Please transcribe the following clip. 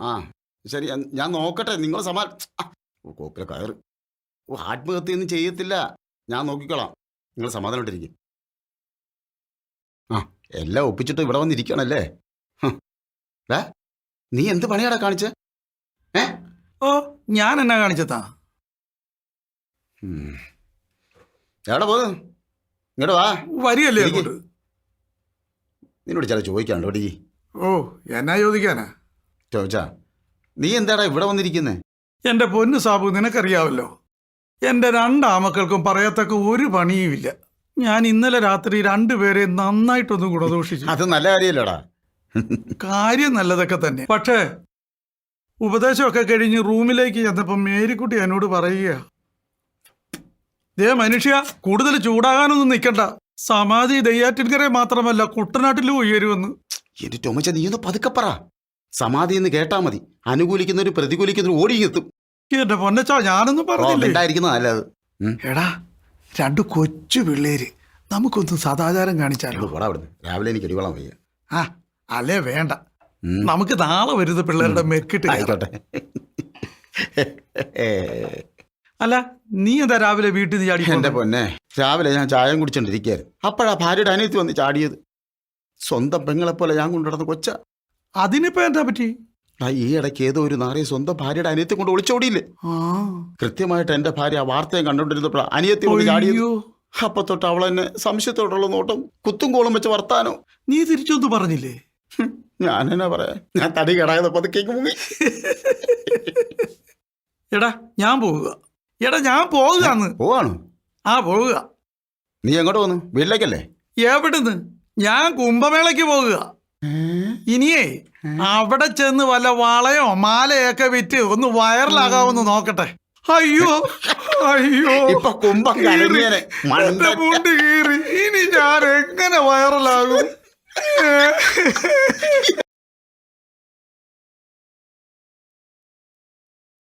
ആ. ശരി ഞാൻ- നോക്കട്ടെ. നിങ്ങൾ സമാ കോപ്പിലെ കയറ്. ഓ ആത്മഹത്യയൊന്നും ചെയ്യത്തില്ല. ഞാൻ നോക്കിക്കോളാം. നിങ്ങൾ സമാധാനമായിട്ടിരിക്കും. ആ എല്ലാം ഒപ്പിച്ചിട്ട് ഇവിടെ വന്നിരിക്കണല്ലേ ഏ ഡാ, നീ എന്ത് പണിയാടാ കാണിച്ച? ഏ? ഓ ഞാൻ എന്നാ കാണിച്ചതാ. എവിടെ പോകുന്നു ഇങ്ങോട്ട് വാ. അങ്ങോട്ട് നിന്നോട് ചില ചോദിക്കാനുണ്ടോ ഡി ഓ എന്നാ ചോദിക്കാനാ? ചോദിച്ചാ നീ എന്താടാ ഇവിടെ വന്നിരിക്കുന്നേ? എന്റെ പൊന്നു സാബു നിനക്കറിയാവല്ലോ എന്റെ രണ്ടാമക്കൾക്കും പറയത്തക്ക ഒരു പണിയുമില്ല. ഞാൻ ഇന്നലെ രാത്രി രണ്ടുപേരെ നന്നായിട്ടൊന്നും ഗുണദോഷിച്ചു. അത് നല്ല കാര്യമല്ലടാ കാര്യം നല്ലതൊക്കെ തന്നെ. പക്ഷേ ഉപദേശമൊക്കെ കഴിഞ്ഞ് റൂമിലേക്ക് ചെന്നപ്പോ മേരിക്കുട്ടി എന്നോട് പറയുക ദേ മനുഷ്യ കൂടുതൽ ചൂടാകാനൊന്നും നിൽക്കണ്ട. സമാധി ദയ്യാറ്റിൻകരെ മാത്രമല്ല കുട്ടനാട്ടിലും ഉയരുമെന്ന്. എന്റെ ടോമച്ച നീ ഒന്ന് പതുക്കെ പറ. സമാധി എന്ന് കേട്ടാ മതി. അനുകൂലിക്കുന്നൊരു പ്രതികൂലിക്കുന്നൊരു ഓടിയെത്തും. എന്റെ പൊന്നച്ചാ ഞാനൊന്നും പറഞ്ഞില്ല? നല്ലത്. എടാ രണ്ട് കൊച്ചു പിള്ളേര്. നമുക്കൊന്നും സദാചാരം കാണിച്ചാലോ? രാവിലെ എനിക്ക് അടിവളം വയ്യ. ആ അല്ലേ വേണ്ട. നമുക്ക് നാളെ വരുന്ന പിള്ളേരുടെ മെക്കിട്ട്. ആയിക്കോട്ടെ. അല്ല നീ എന്താ രാവിലെ വീട്ടിൽ നിന്ന് ചാടി എന്റെ പോന്നെ? രാവിലെ ഞാൻ ചായം കുടിച്ചോണ്ടിരിക്കായിരുന്നു. അപ്പോഴാ ഭാര്യയുടെ അനിയത്തി വന്ന് ചാടിയത്. സ്വന്തം പെങ്ങളെ പോലെ ഞാൻ കൊണ്ടുനടന്ന കൊച്ച. അതിനിപ്പോ എന്താ പറ്റി? ആ ഈ ഇടയ്ക്ക് ഏതോ ഒരു നാറിയ സ്വന്തം ഭാര്യയുടെ അനിയത്തെ കൊണ്ട് ഒളിച്ചോടിയില്ലേ? കൃത്യമായിട്ട് എന്റെ ഭാര്യ ആ വാർത്തയും കണ്ടോണ്ടിരുന്നപ്പോൾ അനിയത്തി കൊണ്ട് ചാടിയത്. അയ്യോ അപ്പൊ തൊട്ട് അവൾ എന്നെ സംശയത്തോടുള്ള നോട്ടം കുത്തും കോളും വെച്ച് വർത്താനോ. നീ തിരിച്ചൊന്നും പറഞ്ഞില്ലേ? ഞാൻ എന്നാ പറയാ? ഞാൻ തടി കിടാതെ പതുക്കേക്ക് മുങ്ങി. എടാ ഞാൻ പോവുക. എടാ ഞാൻ പോവുക പോവാണോ? ആ പോവുക. നീ എങ്ങോട്ട് പോന്നു? വീട്ടിലേക്കല്ലേ? എവിടുന്ന്? ഞാൻ കുംഭമേളയ്ക്ക് പോകുക ഇനിയേ അവിടെ ചെന്ന് വല്ല വളയോ മാലയൊക്കെ വിറ്റ് ഒന്ന് വയറിലാകാമെന്ന് നോക്കട്ടെ. അയ്യോ അയ്യോ. ഇപ്പൊ കുംഭം കലങ്ങിയനെ മുണ്ട് കീറി. ഇനി ഞാൻ എങ്ങനെ വൈറലാകും